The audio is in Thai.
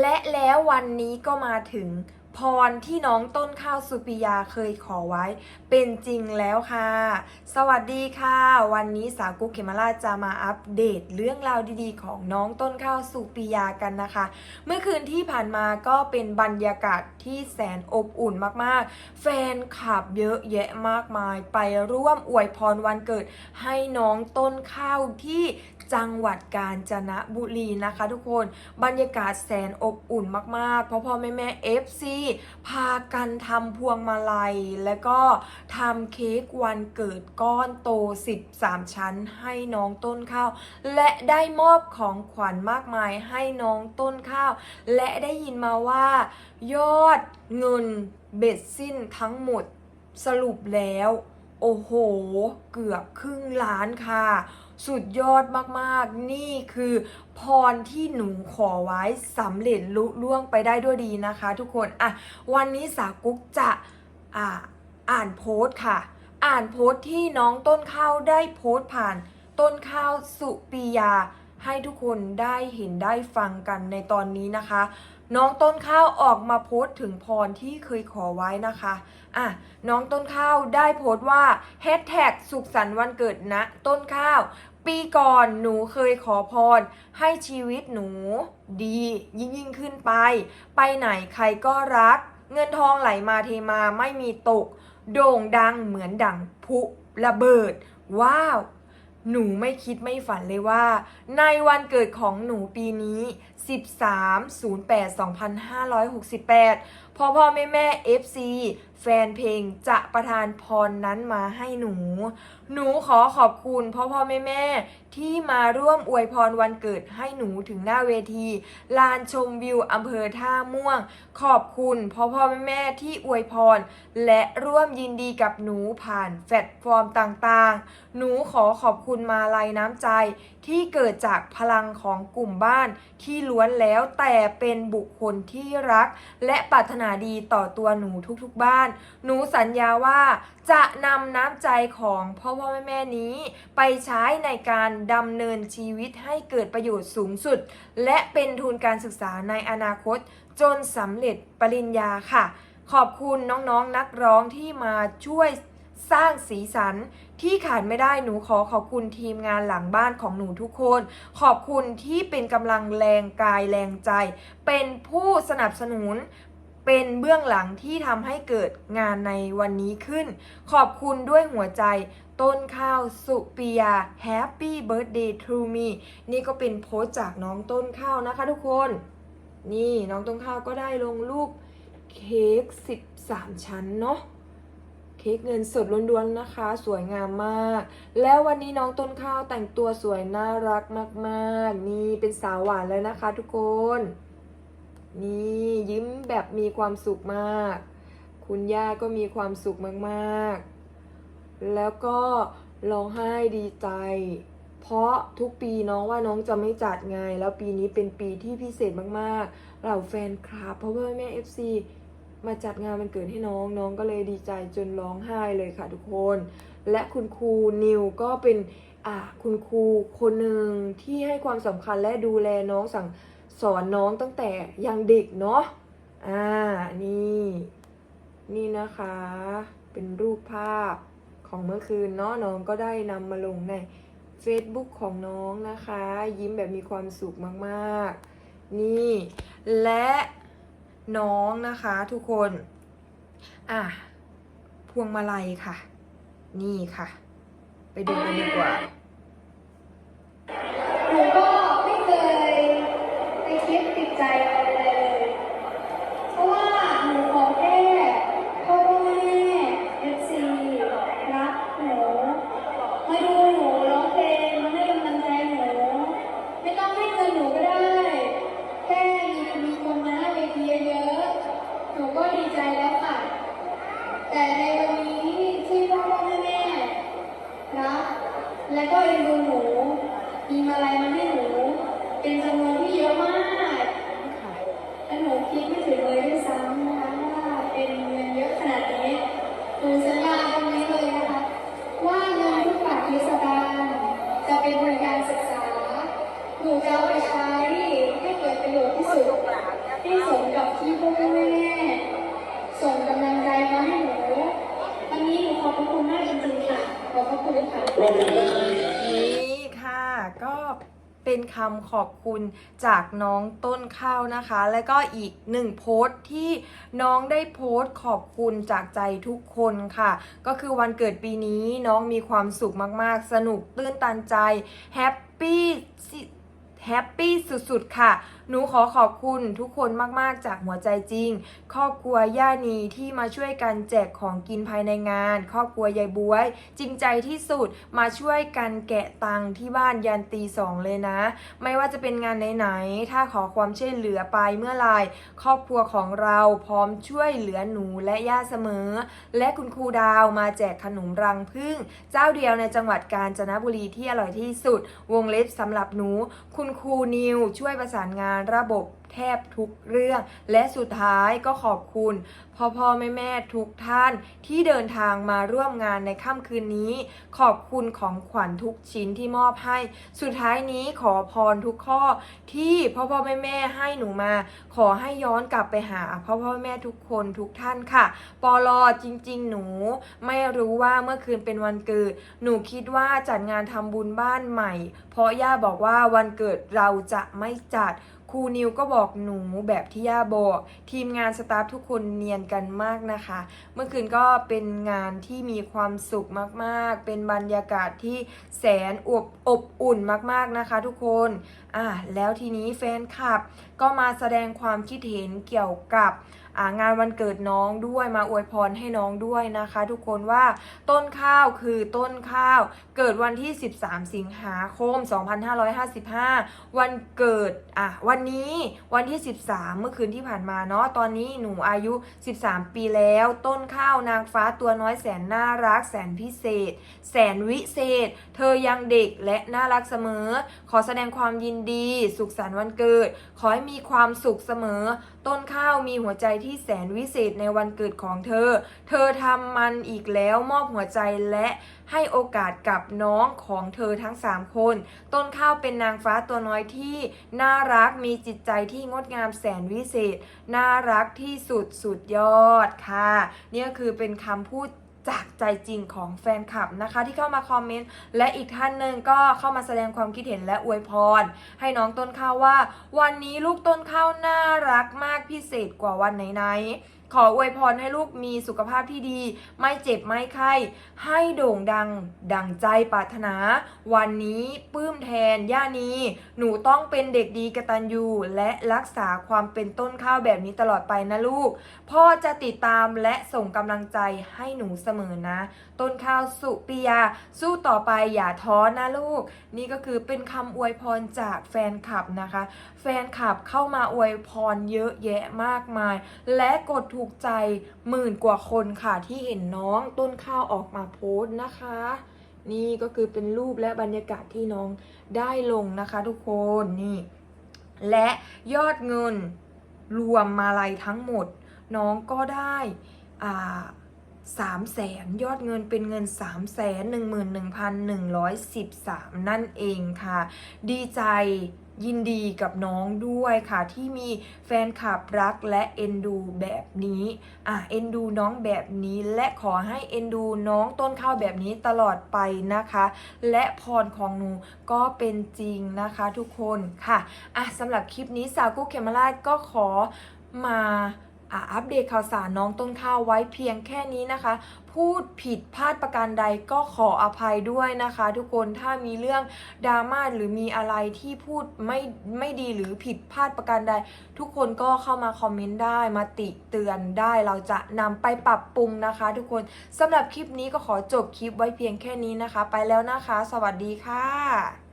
และแล้ววันนี้ก็มาถึงพรที่น้องต้นข้าวสุปิยาเคยขอไว้ เป็นจริงแล้วค่ะ สวัสดีค่ะ วันนี้สาวกุ๊กเขมราจะมาอัปเดตเรื่องราวดีๆ ของน้องต้นข้าวสุปิยากันนะคะ เมื่อคืนที่ผ่านมาก็เป็นบรรยากาศที่แสนอบอุ่นมากๆ แฟนคลับเยอะแยะมากมาย ไปร่วมอวยพรวันเกิดให้น้องต้นข้าวที่ จังหวัดกาญจนบุรีนะคะทุกคนบรรยากาศแสนอบอุ่นมากๆ เพราะพ่อแม่แม่ FC พากันทำพวงมาลัย แล้วก็ทำเค้กวันเกิดก้อนโต 13 ชั้นให้น้องต้นข้าว และได้มอบของขวัญมากมายให้น้องต้นข้าว และได้ยินมาว่า ยอดเงินเบ็ดสิ้นทั้งหมดสรุปแล้ว โอ้โห เกือบครึ่งล้านค่ะ สุดยอดมากๆ นี่คือพรที่หนูขอไว้สำเร็จลุล่วงไปได้ด้วยดีนะคะ ทุกคนอะวันนี้สากุ๊กจะอ่าอ่านโพสต์ค่ะ อ่านโพสต์ที่น้องต้นข้าวได้โพสต์ผ่านต้นข้าวสุปียา ให้ทุกคนได้เห็นได้ฟังกันในตอนนี้นะคะ น้องต้นข้าวออกมาโพสต์ถึงพรที่เคยขอไว้นะคะอะน้องต้นข้าวได้โพสต์ว่าแฮชแท็กสุขสันต์วันเกิดนะ ต้นข้าว ปีก่อนหนูเคยขอพร ให้ชีวิตหนูดี ยิ่งยิ่งขึ้นไป ไปไหนใครก็รัก เงินทองไหลมาเทมาไม่มีตก โด่งดังเหมือนดังพุระเบิด ว้าวหนูไม่คิดไม่ฝันเลยว่า ในวันเกิดของหนูปีนี้ 13-08-2568 พ่อพ่อแม่แม่ FC แฟนเพลงจะประทานพรนั้นมาให้หนู หนูขอขอบคุณพ่อพ่อแม่แม่ที่มาร่วมอวยพรวันเกิดให้หนูถึงหน้าเวที ลานชมวิวอำเภอท่าม่วง ขอบคุณพ่อพ่อแม่แม่ที่อวยพร และร่วมยินดีกับหนูผ่านแพลตฟอร์มต่างๆ หนูขอขอบคุณมาลัยน้ำใจที่เกิดจากพลังของกลุ่มบ้านที่ล้วนแล้วแต่เป็นบุคคลที่รัก และปรารถนาดีต่อตัวหนูทุกๆบ้าน หนูสัญญาว่าจะนำน้ำใจของพ่อพ่อแม่แม่นี้ ไปใช้ในการดำเนินชีวิตให้เกิดประโยชน์สูงสุด และเป็นทุนการศึกษาในอนาคต จนสำเร็จปริญญาค่ะ ขอบคุณน้องๆนนักร้องที่มาช่วย สร้างสีสันที่ขาดไม่ได้หนูขอขอบคุณทีมงานหลังบ้านของหนูทุกคน ขอบคุณที่เป็นกำลังแรงกายแรงใจ เป็นผู้สนับสนุนเป็นเบื้องหลังที่ทำให้เกิดงานในวันนี้ขึ้น ขอบคุณด้วยหัวใจ ต้นข้าวสุปิยา Happy Birthday to me นี่ก็เป็นโพสต์จากน้องต้นข้าวนะคะทุกคน นี่น้องต้นข้าวก็ได้ลงรูปเค้ก 13 ชั้นเนาะ เค้กเงินสดล้วนๆนะคะ สวยงามมาก แล้ววันนี้น้องต้นข้าวแต่งตัวสวยน่ารักมากๆ นี่เป็นสาวหวานแล้วนะคะทุกคน นี่ยิ้มแบบมีความสุขมาก คุณย่าก็มีความสุขมากๆ แล้วก็ร้องไห้ดีใจ เพราะทุกปีน้องว่าน้องจะไม่จัดไง แล้วปีนี้เป็นปีที่พิเศษมากๆเราแฟนคลับเพราะว่าแม่ FC มาจัดงานมันเกิดให้น้องน้องก็เลยดีใจจนร้องไห้เลยค่ะทุกคน และคุณครูนิวก็เป็นอ่าคุณครูคนหนึ่งที่ให้ความสำคัญและดูแลน้องสั่งสอนน้องตั้งแต่ยังเด็กเนาะอ่านี่นี่นะคะ เป็นรูปภาพของเมื่อคืนเนาะน้องก็ได้นำมาลงใน Facebook ของน้องนะคะ ยิ้มแบบมีความสุขมาก ๆ นี่ และ น้องนะคะทุกคน อะ พวงมาลัยค่ะ นี่ค่ะ ไปดูกันดีกว่า เป็นคำขอบคุณจากน้องต้นข้าวนะคะ แล้วก็อีกหนึ่งโพสต์ที่น้องได้โพสต์ขอบคุณจากใจทุกคนค่ะ ก็คือวันเกิดปีนี้น้องมีความสุขมากๆ สนุกตื้นตันใจแฮปปี้แฮปปี้สุดๆ ค่ะหนูขอขอบคุณทุกคนมากๆจากหัวใจจริง ครอบครัวย่านีที่มาช่วยกันแจกของกินภายในงาน ครอบครัวยายบวย จริงใจที่สุดมาช่วยกันแกะตังที่บ้านยันตีสองเลยนะ ไม่ว่าจะเป็นงานไหนๆถ้าขอความช่วยเหลือไปเมื่อไรครอบครัวของเราพร้อมช่วยเหลือหนูและย่าเสมอ และคุณครูดาวมาแจกขนมรังผึ้งเจ้าเดียวในจังหวัดกาญจนบุรีที่อร่อยที่สุด วงเล็บสำหรับหนู คุณครูนิวช่วยประสานงานระบบแทบทุกเรื่อง และสุดท้ายก็ขอบคุณพ่อพ่อแม่แม่ทุกท่านที่เดินทางมาร่วมงานในค่ำคืนนี้ ขอบคุณของขวัญทุกชิ้นที่มอบให้ สุดท้ายนี้ขอพรทุกข้อที่พ่อพ่อแม่แม่ให้หนูมา ขอให้ย้อนกลับไปหาพ่อพ่อแม่ทุกคนทุกท่านค่ะ ปอลอจริง ๆ หนู ไม่รู้ว่าเมื่อคืนเป็นวันเกิด หนูคิดว่าจัดงานทำบุญบ้านใหม่ เพราะย่าบอกว่าวันเกิดเราจะไม่จัดครูนิวก็บอกอกหนูแบบที่ย่าบอกทีมงานสตาฟทุกคนเนียนกันมากนะคะ เมื่อคืนก็เป็นงานที่มีความสุขมากๆ เป็นบรรยากาศที่แสนอบอบอุ่นมากๆนะคะ ทุกคนอะแล้วทีนี้แฟนคลับก็มาแสดงความคิดเห็นเกี่ยวกับางานวันเกิดน้องด้วยมาอวยพรให้น้องด้วยนะคะ ทุกคนว่าต้นข้าวคือต้นข้าว เกิดวันที่ 13 สิงหาคม 2555 วันเกิดอะวันนี้วันที่ 13 เมื่อคืนที่ผ่านมาเนาะตอนนี้หนูอายุ 13 ปีแล้ว ต้นข้าวนางฟ้าตัวน้อยแสนน่ารักแสนพิเศษ แสนวิเศษ เธอยังเด็กและน่ารักเสมอ ขอแสดงความยินดี สุขสันต์วันเกิด ขอให้มีมีความสุขเสมอ ต้นข้าวมีหัวใจที่แสนวิเศษในวันเกิดของเธอ เธอทำมันอีกแล้วมอบหัวใจและให้โอกาสกับน้องของเธอทั้ง 3 คน ต้นข้าวเป็นนางฟ้าตัวน้อยที่น่ารักมีจิตใจที่งดงามแสนวิเศษ น่ารักที่สุดสุดยอดค่ะ นี่ก็คือเป็นคำพูด จากใจจริงของแฟนคลับนะคะ ที่เข้ามาคอมเมนต์และอีกท่านหนึ่งก็เข้ามาแสดงความคิดเห็นและอวยพร ให้น้องต้นข้าวว่า วันนี้ลูกต้นข้าวน่ารักมากพิเศษกว่าวันไหนๆขออวยพรให้ลูกมีสุขภาพที่ดี ไม่เจ็บไม่ไข้ ให้โด่งดัง ดังใจปรารถนา วันนี้ปื้มแทน ย่านีหนูต้องเป็นเด็กดีกตัญญูและรักษาความเป็นต้นข้าวแบบนี้ตลอดไปนะลูก พ่อจะติดตามและส่งกำลังใจให้หนูเสมอนะ ต้นข้าวสุปิยา สู้ต่อไปอย่าท้อนะลูก นี่ก็คือเป็นคำอวยพรจากแฟนคลับนะคะ แฟนคลับเข้ามาอวยพรเยอะแยะมากมาย และกดถูกใจหมื่นกว่าคนค่ะที่เห็นน้องต้นข้าวออกมาโพสต์นะคะ นี่ก็คือเป็นรูปและบรรยากาศที่น้องได้ลงนะคะทุกคนนี่ และยอดเงินรวมมาลัยทั้งหมด น้องก็ได้อ่าสามแสนยอดเงินเป็นเงิน3ามแสนหนึ่งหมื่นหนึ่งพันหนึ่งร้อยสิบสามนั่นเองค่ะ ดีใจ ยินดีกับน้องด้วยค่ะ ที่มีแฟนคลับรักและเอ็นดูแบบนี้ อะเอ็นดูน้องแบบนี้ และขอให้เอ็นดูน้องต้นข้าวแบบนี้ตลอดไปนะคะ และพรของหนูก็เป็นจริงนะคะทุกคนค่ะอะสำหรับคลิปนี้สาวกุ๊กเคมาราชก็ขอมา อัปเดตข่าวสารน้องต้นข้าวไว้เพียงแค่นี้นะคะ พูดผิดพลาดประการใดก็ขออภัยด้วยนะคะ ทุกคนถ้ามีเรื่องดราม่าหรือมีอะไรที่พูดไม่ไม่ดีหรือผิดพลาดประการใด ทุกคนก็เข้ามาคอมเมนต์ได้มาติเตือนได้เราจะนำไปปรับปรุงนะคะ ทุกคนสำหรับคลิปนี้ก็ขอจบคลิปไว้เพียงแค่นี้นะคะ ไปแล้วนะคะ สวัสดีค่ะ